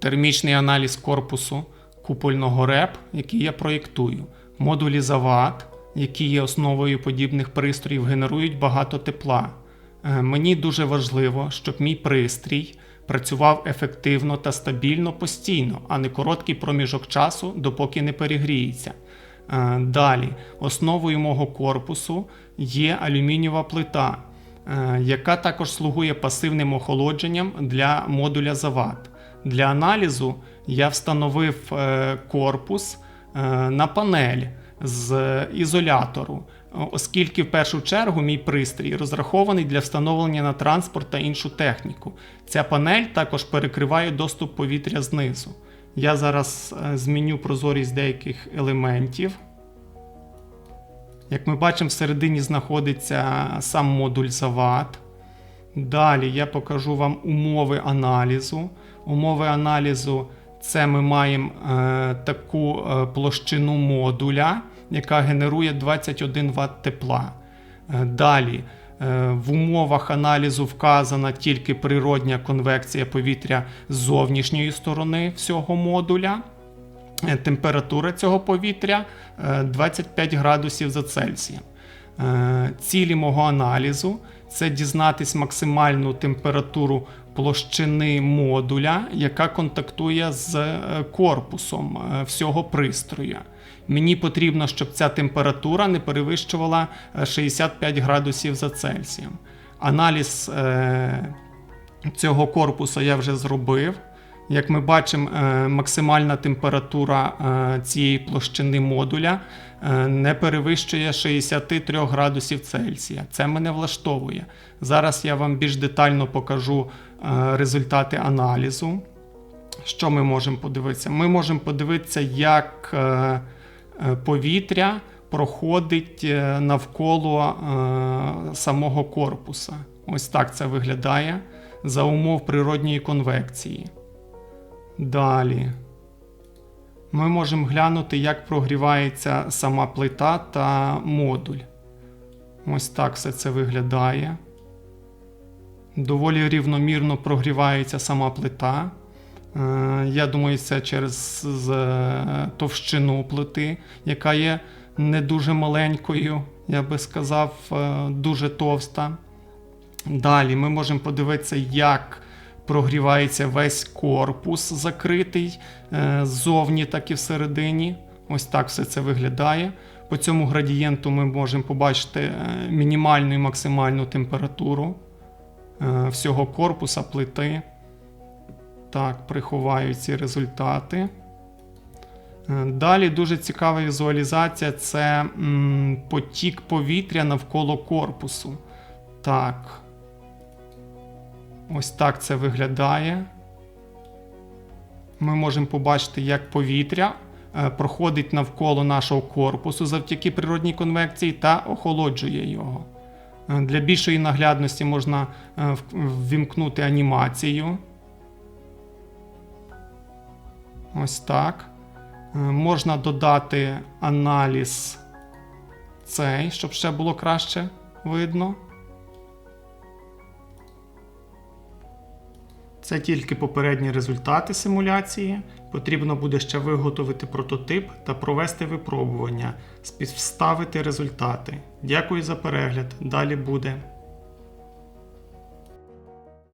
термічний аналіз корпусу купольного РЕП, який я проєктую. Модулі завад, які є основою подібних пристроїв, генерують багато тепла. Е, Мені дуже важливо, щоб мій пристрій працював ефективно та стабільно постійно, а не короткий проміжок часу, допоки не перегріється. Е, Далі, основою мого корпусу є алюмінієва плита, е, яка також слугує пасивним охолодженням для модуля завад. Для аналізу я встановив е, корпус е, на панель з ізолятору, оскільки в першу чергу мій пристрій розрахований для встановлення на транспорт та іншу техніку. Ця панель також перекриває доступ повітря знизу. Я зараз е, зміню прозорість деяких елементів. Як ми бачимо, всередині знаходиться сам модуль завад. Далі я покажу вам умови аналізу. Умови аналізу це ми маємо е, таку е, площину модуля, яка генерує 21 Вт тепла. Е, далі е, в умовах аналізу вказана тільки природня конвекція повітря з зовнішньої сторони всього модуля. Е, Температура цього повітря е, 25 градусів за Цельсієм. Цілі мого аналізу це дізнатись максимальну температуру площини модуля, яка контактує з е, корпусом е, всього пристрою. Мені потрібно, щоб ця температура не перевищувала е, 65 градусів за Цельсієм. Аналіз е, цього корпусу я вже зробив. Як ми бачимо, е, максимальна температура е, цієї площини модуля е, не перевищує 63 градусів Цельсія. Це мене влаштовує. Зараз я вам більш детально покажу результати аналізу. Що ми можемо подивитися? Ми можемо подивитися, як повітря проходить навколо самого корпуса. Ось так це виглядає за умов природньої конвекції. Далі. Ми можемо глянути, як прогрівається сама плита та модуль. Ось так все це виглядає. Доволі рівномірно прогрівається сама плита. Е, Я думаю, це через е, товщину плити, яка є не дуже маленькою, я би сказав, е, дуже товста. Далі ми можемо подивитися, як прогрівається весь корпус закритий е, ззовні, так і всередині. Ось так все це виглядає. По цьому градієнту ми можемо побачити е, мінімальну і максимальну температуру е, всього корпуса плити. Так, приховаю ці результати. Далі дуже цікава візуалізація це потік повітря навколо корпусу. Так. Ось так це виглядає. Ми можемо побачити, як повітря е, проходить навколо нашого корпусу завдяки природній конвекції та охолоджує його. Е, Для більшої наглядності можна е, ввімкнути анімацію. Ось так. Можна додати аналіз цей, щоб ще було краще видно. Це тільки попередні результати симуляції. Потрібно буде ще виготовити прототип та провести випробування, співставити результати. Дякую за перегляд. Далі буде.